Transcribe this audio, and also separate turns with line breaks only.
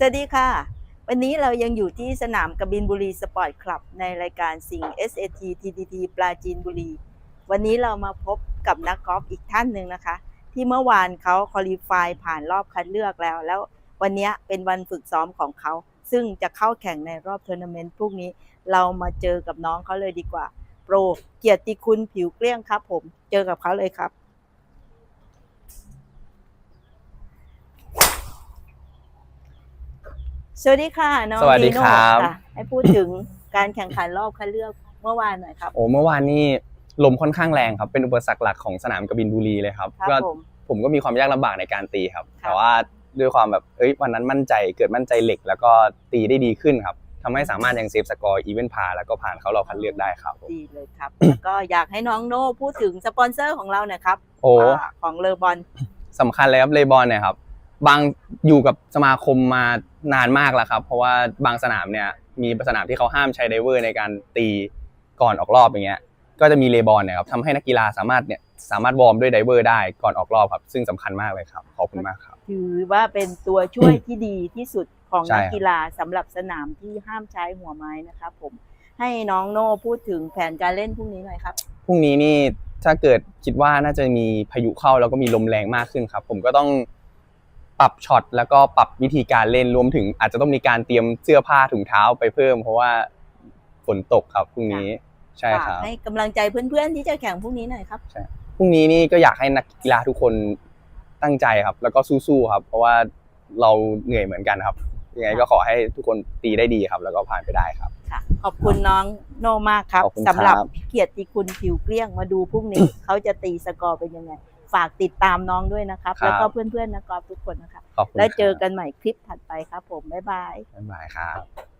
สวัสดีค่ะ วันนี้เรายังอยู่ที่สนามกบินบุรีสปอร์ตคลับ ในรายการสิง SAT TTT ปราจีนบุรี วันนี้เรามาพบกับนักกอล์ฟอีกท่านหนึ่งนะคะ ที่เมื่อวานเขาคอลี่ฟายผ่านรอบคัดเลือกแล้ว แล้ววันนี้เป็นวันฝึกซ้อมของเขา ซึ่งจะเข้าแข่งในรอบทัวร์นาเมนต์พรุ่งนี้ เรามาเจอกับน้องเขาเลยดีกว่า โปรเกียรติคุณผิวเกลี้ยงครับผม เจอกับเขาเลยครับ สวัสดีค่ะน้อง
สวัสดีครับ
นีโน่ะให้พูดถึงการแข่งขันรอบคัดเลือกเมื่อวานหน่อยครับ
โอ้เมื่อวานนี้ลมค่อนข้างแรงครับเป็นอุปสรรคหลักของสนามกบินบุรีเลยครับ
ครับ
ก็
ผม
ผมก็มีความยากลำบากในการตีครับ
ครับ
แต่ว่าด้วยความแบบเอ้ยวันนั้นมั่นใจเกิดมั่นใจเหล็ก แล้วก็ตีได้ดีขึ้นครับทำให้สามารถยังเซฟสกอร์อีเวนต์พาแล้วก็ผ่านเขาเราคัดเลือกได้ครับผม
ดีเลยครับ แล้วก็อยากให้น้องโน่พูดถึงสปอนเซอร์ของเราหน่อยครับ
โอ้า
ของเลอบอล
สำคัญเลยครับเลบอลเนี่ยครับบางอยู่กับสมาคมมา นานมากแล้วครับ เพราะว่าบางสนามเนี่ยมีสนามที่เขาห้ามใช้ไดเวอร์ในการตีก่อนออกรอบอย่างเงี้ย ก็จะมีเลบอลเนี่ยครับทำให้นักกีฬาสามารถเนี่ยสามารถวอร์มด้วยไดเวอร์ได้ก่อนออกรอบครับ ซึ่งสำคัญมากเลยครับ ขอบคุณมากครับ
ถือว่าเป็นตัวช่วยที่ดีที่สุดของ
ใช่
นัก
ครับ
กีฬาสำหรับสนามที่ห้ามใช้หัวไม้นะครับผมให้น้องโน่พูดถึงแผนการเล่นพรุ่งนี้หน่อยครับ
พรุ่งนี้นี่ถ้าเกิดคิดว่าน่าจะมีพายุเข้าแล้วก็มีลมแรงมากขึ้นครับ ผมก็ต้อง ปรับช็อตแล้วก็ปรับวิธีการเล่นรวมถึง อาจจะต้องมีการเตรียมเสื้อผ้าถุงเท้าไปเพิ่ม เพราะว่าฝนตกครับพรุ่งนี้ใช่ค
ฝาก
รับ
ให้กำลังใจเพื่อนๆที่จะแข่งพรุ่งนี้หน่อยครับ
พรุ่งนี้นี่ก็อยากให้นักกีฬาทุกคนตั้งใจครับ แล้วก็สู้ๆครับ เพราะว่าเราเหนื่อยเหมือนกันครับยังไงก็ขอให้ทุกคนตีได้ดีครับ แล้วก็ผ่านไปได้ครับ
ค่ะขอบคุณน้องโนมากครับ
ขอบคุณครับ
สำหรับเกียรติคุณผิวเกลี้ยงมาดูพรุ่งนี้ เขาจะตีสกอร์เป็นยังไง ฝากติดตามน้องด้วยนะครับ
ครับ
แล้วก็เพื่อนๆนักกอล์ฟทุกคนนะครับ
ขอบคุณ
แล้วเจอ
ครับ
กันใหม่คลิปถัดไปครับผม บ๊ายบาย
บ๊ายบายครับ